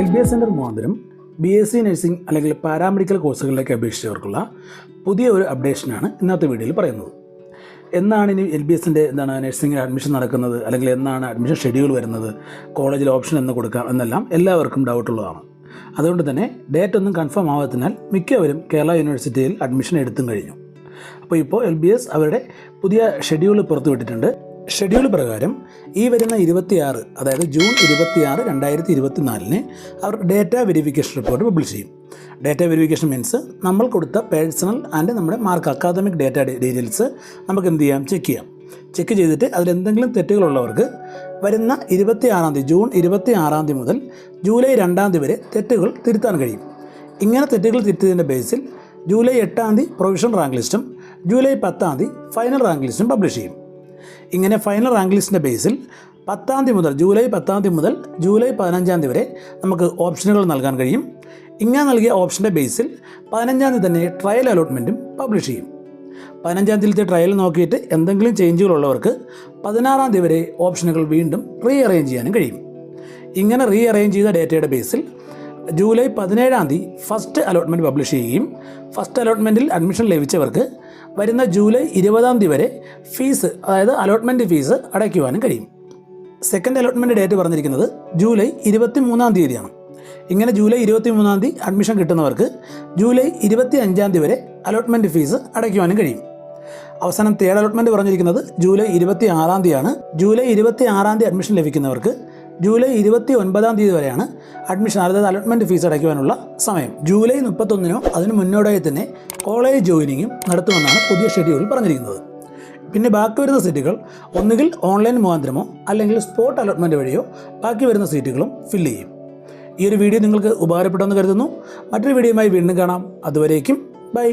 L B S centre മുഖാന്തരം B S C nursing അല്ലെങ്കിൽ paramedical കോഴ്സുകളിലേക്ക് അപേക്ഷിച്ചവർക്കുള്ള പുതിയ ഒരു അപ്ഡേഷനാണ് ഇന്നത്തെ വീഡിയോയിൽ പറയുന്നത്. എന്നാണ് ഇനി എൽ ബി എസിന്റെ എന്താണ് നഴ്സിംഗിൽ അഡ്മിഷൻ നടക്കുന്നത് അല്ലെങ്കിൽ എന്നാണ് അഡ്മിഷൻ ഷെഡ്യൂൾ വരുന്നത് കോളേജിൽ ഓപ്ഷൻ എന്ന് കൊടുക്കാം എന്നെല്ലാം എല്ലാവർക്കും ഡൗട്ടുള്ളതാണ് അതുകൊണ്ട് തന്നെ ഡേറ്റ് ഒന്നും കൺഫേം ആവാത്തതിനാൽ മിക്കവരും കേരള യൂണിവേഴ്സിറ്റിയിൽ അഡ്മിഷൻ എടുത്തും കഴിഞ്ഞു. അപ്പോൾ ഇപ്പോൾ എൽ ബി എസ് അവരുടെ പുതിയ ഷെഡ്യൂൾ പുറത്തുവിട്ടിട്ടുണ്ട്. ഷെഡ്യൂൾ പ്രകാരം ഈ വരുന്ന ഇരുപത്തിയാറ് അതായത് ജൂൺ ഇരുപത്തിയാറ് രണ്ടായിരത്തി ഇരുപത്തി നാലിന് അവർ ഡേറ്റ വെരിഫിക്കേഷൻ റിപ്പോർട്ട് പബ്ലിഷ് ചെയ്യും. ഡേറ്റ വെരിഫിക്കേഷൻ മീൻസ് നമ്മൾ കൊടുത്ത പേഴ്സണൽ ആൻഡ് നമ്മുടെ മാർക്ക് അക്കാദമിക് ഡേറ്റ ഡീറ്റെയിൽസ് നമുക്ക് എന്ത് ചെയ്യാം? ചെക്ക് ചെയ്യാം. ചെക്ക് ചെയ്തിട്ട് അതിലെന്തെങ്കിലും തെറ്റുകളുള്ളവർക്ക് വരുന്ന ഇരുപത്തി ആറാം തീയതി ജൂൺ ഇരുപത്തി ആറാം തീയതി മുതൽ ജൂലൈ രണ്ടാം തീയതി വരെ തെറ്റുകൾ തിരുത്താൻ കഴിയും. ഇങ്ങനെ തെറ്റുകൾ തിരുത്തിയതിന്റെ ബേസിൽ ജൂലൈ എട്ടാം തീയതി പ്രൊവിഷണൽ റാങ്ക് ലിസ്റ്റും ജൂലൈ പത്താം തീയതി ഫൈനൽ റാങ്ക് ലിസ്റ്റും പബ്ലിഷ് ചെയ്യും. ഇങ്ങനെ ഫൈനൽ റാങ്ക് ലിസ്റ്റിന്റെ ബേസിൽ പത്താം തീയതി മുതൽ ജൂലൈ പത്താം തീയതി മുതൽ ജൂലൈ പതിനഞ്ചാം തീയതി വരെ നമുക്ക് ഓപ്ഷനുകൾ നൽകാൻ കഴിയും. ഇങ്ങനെ നൽകിയ ഓപ്ഷന്റെ ബേസിൽ പതിനഞ്ചാം തീയതി തന്നെ ട്രയൽ അലോട്ട്മെന്റും പബ്ലിഷ് ചെയ്യും. പതിനഞ്ചാം തീയതിയിലത്തെ ട്രയൽ നോക്കിയിട്ട് എന്തെങ്കിലും ചേഞ്ചുകളുള്ളവർക്ക് പതിനാറാം തീയതി വരെ ഓപ്ഷനുകൾ വീണ്ടും റീ അറേഞ്ച് ചെയ്യാനും കഴിയും. ഇങ്ങനെ റീ അറേഞ്ച് ചെയ്ത ഡേറ്റയുടെ ബേസിൽ ജൂലൈ പതിനേഴാം തീയതി ഫസ്റ്റ് അലോട്ട്മെന്റ് പബ്ലിഷ് ചെയ്യുകയും ഫസ്റ്റ് അലോട്ട്മെന്റിൽ അഡ്മിഷൻ ലഭിച്ചവർക്ക് വരുന്ന ജൂലൈ ഇരുപതാം തീയതി വരെ ഫീസ് അതായത് അലോട്ട്മെന്റ് ഫീസ് അടയ്ക്കുവാനും കഴിയും. സെക്കൻഡ് അലോട്ട്മെന്റ് ഡേറ്റ് പറഞ്ഞിരിക്കുന്നത് ജൂലൈ ഇരുപത്തി മൂന്നാം തീയതിയാണ്. ഇങ്ങനെ ജൂലൈ ഇരുപത്തി മൂന്നാം തീയതി അഡ്മിഷൻ കിട്ടുന്നവർക്ക് ജൂലൈ ഇരുപത്തി അഞ്ചാം തീയതി വരെ അലോട്ട്മെന്റ് ഫീസ് അടയ്ക്കുവാനും കഴിയും. അവസാനം തേർഡ് അലോട്ട്മെന്റ് പറഞ്ഞിരിക്കുന്നത് ജൂലൈ ഇരുപത്തി ആറാം തീയതിയാണ്. ജൂലൈ ഇരുപത്തി ആറാം തീയതി അഡ്മിഷൻ ലഭിക്കുന്നവർക്ക് ജൂലൈ ഇരുപത്തി ഒൻപതാം തീയതി വരെയാണ് അഡ്മിഷൻ അതായത് അലോട്ട്മെന്റ് ഫീസ് അടയ്ക്കുവാനുള്ള സമയം. ജൂലൈ മുപ്പത്തൊന്നിനോ അതിന് മുന്നോടിയായി തന്നെ കോളേജ് ജോയിനിങ്ങും നടത്തുമെന്നാണ് പുതിയ ഷെഡ്യൂളിൽ പറഞ്ഞിരിക്കുന്നത്. പിന്നെ ബാക്കി വരുന്ന സീറ്റുകൾ ഒന്നുകിൽ ഓൺലൈൻ മുഖാന്തരമോ അല്ലെങ്കിൽ സ്പോട്ട് അലോട്ട്മെന്റ് വഴിയോ ബാക്കി വരുന്ന സീറ്റുകളും ഫില്ല് ചെയ്യും. ഈ ഒരു വീഡിയോ നിങ്ങൾക്ക് ഉപകാരപ്പെട്ടെന്ന് കരുതുന്നു. മറ്റൊരു വീഡിയോയുമായി വീണ്ടും കാണാം. അതുവരേക്കും ബൈ